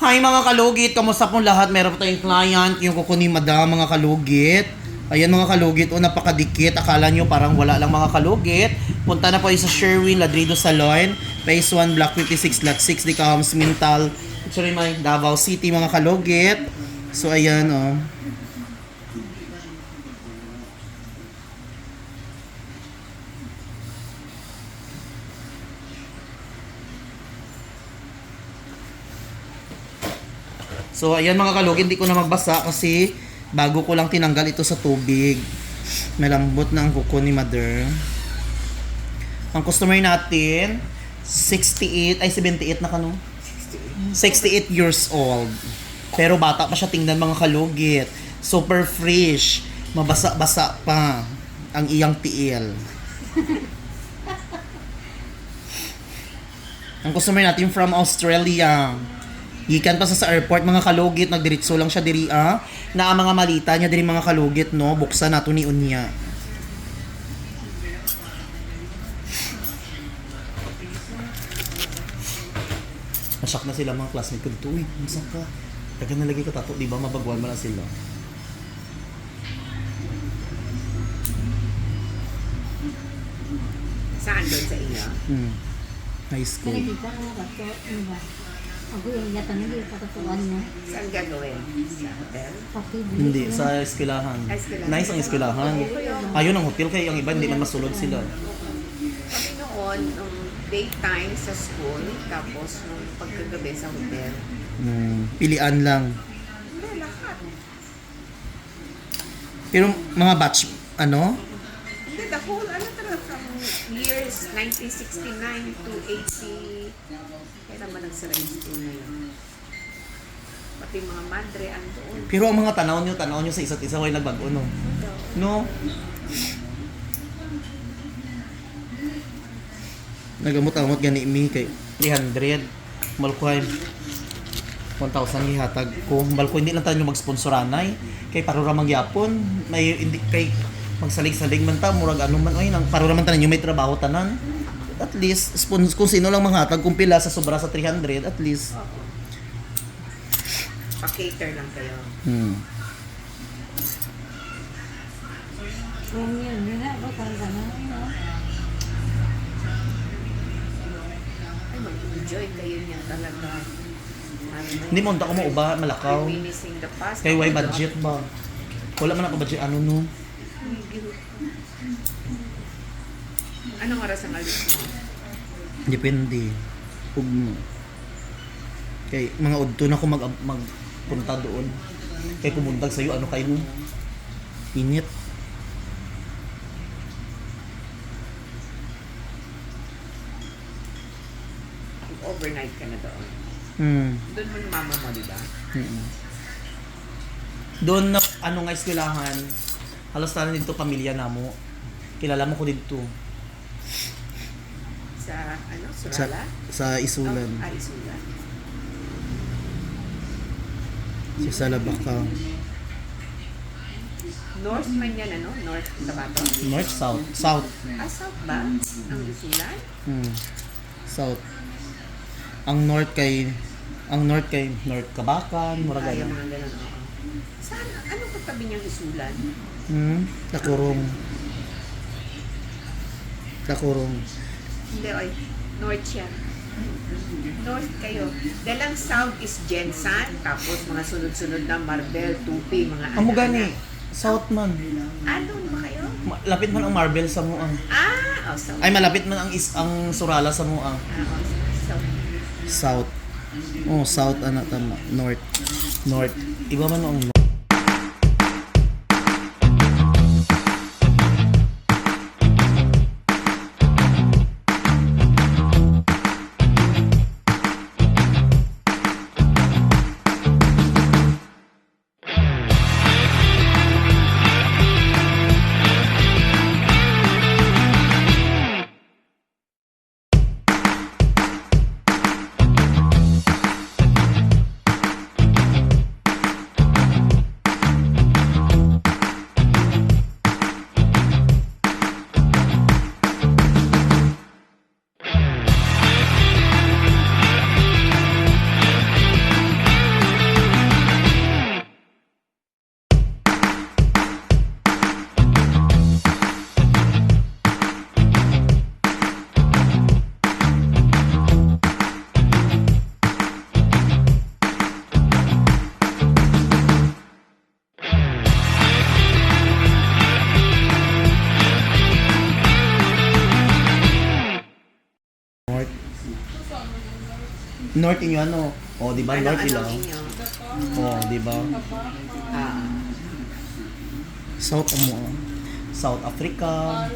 Hi mga kalugit, kamusta pong lahat? Meron po tayong client, yung kukunin madam mga kalugit. Ayan mga kalugit, o napakadikit. Akala nyo parang wala lang mga kalugit. Punta na po sa Sherwin Ladrido Salon, Phase 1, Block 56, Lot 6, Dicahams, Mintal, sorry, may Davao City mga kalugit. So ayan oh. So ayan mga kalug, hindi ko na magbasa kasi bago ko lang tinanggal ito sa tubig. Malambot na ang kuko ni mother. Ang customer natin, 68, ay 78 na kano? 68 years old. Pero bata pa siya tingnan mga kalugit. Super fresh. Mabasa-basa pa ang iyang tiil. ang customer natin from Australia. Gikan pa sa sa airport mga kalugit, nagdiritso lang siya diri ah. Na ang mga malita niya diri mga kalugit no, buksan nato ni unya. Nasyak na sila mga classmate ko dito. Uy, masak ka. Taga na lagi ko tato, di ba? Mabagwan mo na sila. Saan doon sa inyo? Hmm. High school. Nakikita ko na bato, ano ba? Ako yung yata nila yung katatuan niya. Saan gagawin? Sa hotel? Hindi, sa eskwelahan. Sa eskwelahan. Nice ang eskwelahan. Ayun ang hotel kaya ang iba hindi man masulod sila. Kami noon, nung daytime sa school, tapos nung pagkagabi sa hotel. Hmm, pilian lang. Hindi, lahat. Pero mga batch, ano? The whole, ano talaga, from years 1969 to 80, kailan ba nagsara yung school na yun? Pati mga madre, andoon. Pero ang mga tanaw nyo, tanaw nyo sa isa't isa, way nagbago, no? No? Nagamot-amot gani mi kay 300. Malkuhay. 1,000 gihatag ko. Balko hindi lang tayo mag-sponsoranay. Kay para ra magyapon. May hindi kay magsalig-salig man ta murag ano man ay nang para ra man tanan may trabaho tanan. At least sponsor kung sino lang manghatag kung pila sa sobra sa 300 at least. Pa-cater lang kayo. Hmm. Kung yun, yun na, baka gano'n, no? Ay, mag-enjoy kayo niya talaga. Ano, Hindi mo unta ko mo uba malakaw. Reminiscing the past. Kay why budget ba? Wala man ako budget ano no. Anong oras ang alis mo? Depende. Ug mo. Kay mga udto na ko mag magpunta doon. Kay kumundag sa'yo, ano kayo? Init. Overnight ka na doon. Hmm. Doon mo mama mo, di ba? Mm. Doon na ano nga eskwelahan. Halos tanan dito pamilya namo. Kilala mo ko dito Sa, ano, sa Surala? sa Isulan. Oh, ah, Isulan. Sa Salabaka. North man yan, ano? North Tabato? North South. South. Ah, South ba? Ang Isulan? Hmm. South. Ang north kay ang north kay North Kabakan, mura Ah, yung ganun. mga ganun, Saan? Anong katabi niyang Isulan? Hmm, takurong. Takurong. Hindi, oy. North yan. North kayo. Dahil ang South is Jensan, tapos mga sunod-sunod na Marbel, Tupi, mga Amo anak-anak. gani, South man. Ah, doon ba kayo? Ma- Lapit man ang Marble sa Muang. Ah, oh, South. Ay malapit man ang is ang Surala sa Muang. Ah, oh, South. South. Oh, South ana tama. North. North. Iba man ang north. Inyo ano? O, di ba? Ano, North ano ilo. inyo? O, di ba? Ah, South mo. South Africa.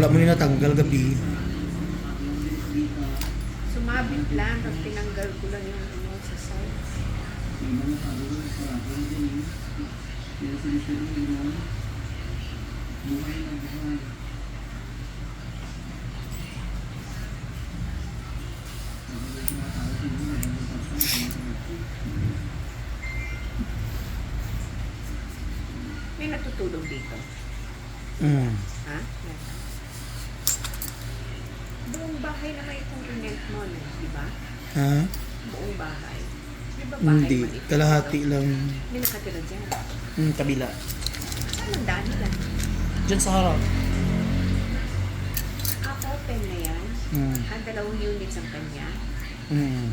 Wala mo nila natanggal gabi. sumabit lang, tapos tinanggal ko lang yung ano sa side. May natutulog dito. Mm. Ha? Meron. Buong bahay naman itong rent mo, no? di ba? Ha? Buong bahay. Di ba bahay Hindi. man ito? Kalahati lang. May nakatira dyan. Mm, kabila. Saan ang daan nila? Diyan sa harap. Ah, open na yan. Mm. Ang dalawang units ang kanya. Mm.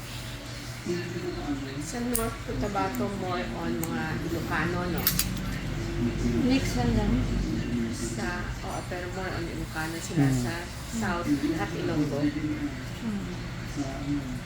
Sa North Cotabato, more on mga Ilocano, no? Next one lang. Sa, oo, pero more on Ilocano sila. Hmm. Sa South, lahat Ilonggo. Hmm.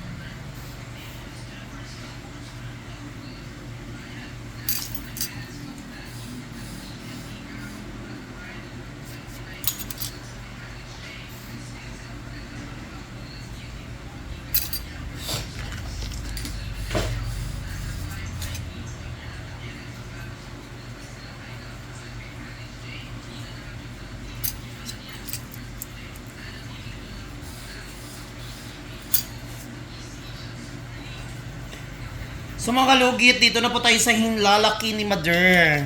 So mga kalugit, dito na po tayo sa hinlalaki ni Mother.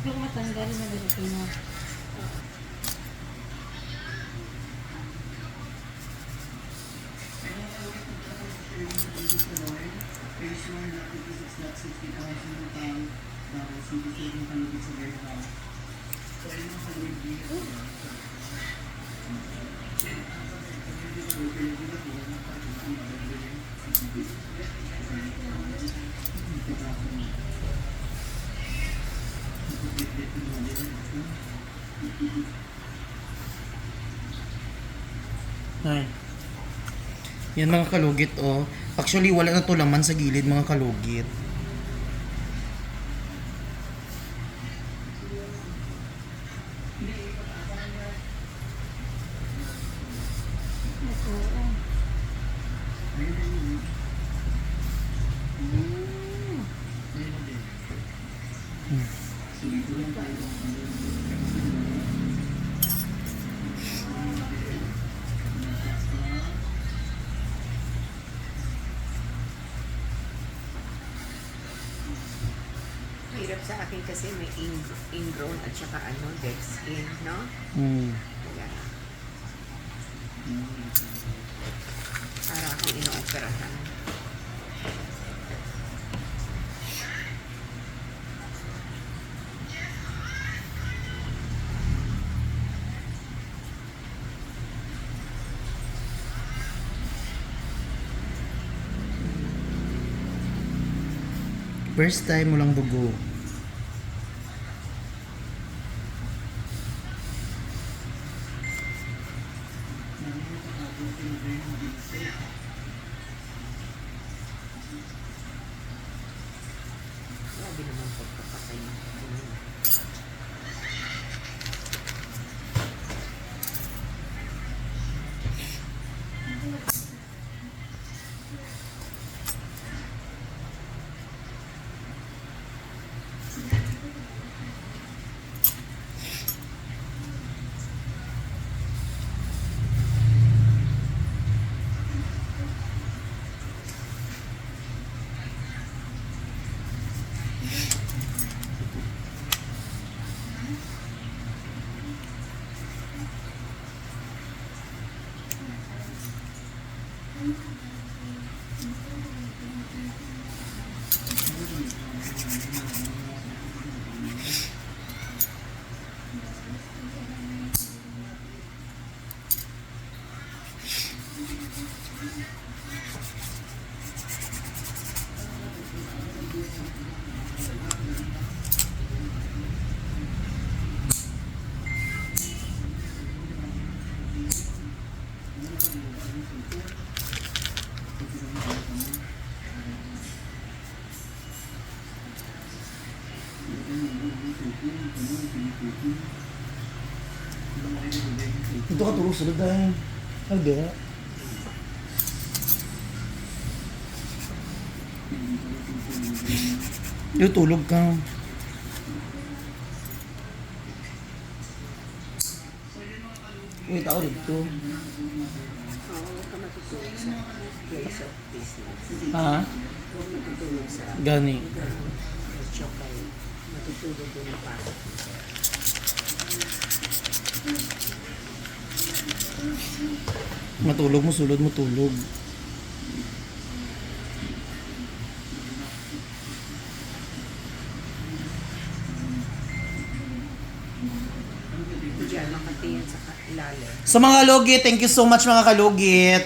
Yung matanggal na dito na. Ay. Yan mga kalugit oh. Actually wala na to laman sa gilid mga kalugit. Mahirap sa akin kasi may in, ingrown at saka ano, dead skin, no? Hmm. Kaya, para akong inooperahan. First time mo lang dugo. Ito ka tulog sulod dahil. Hindi. Yung tulog ka. Wait, ako dito. Ha? Gani. Matulog mo, sulod mo, tulog. Sa mga kalugit, thank you so much mga kalugit.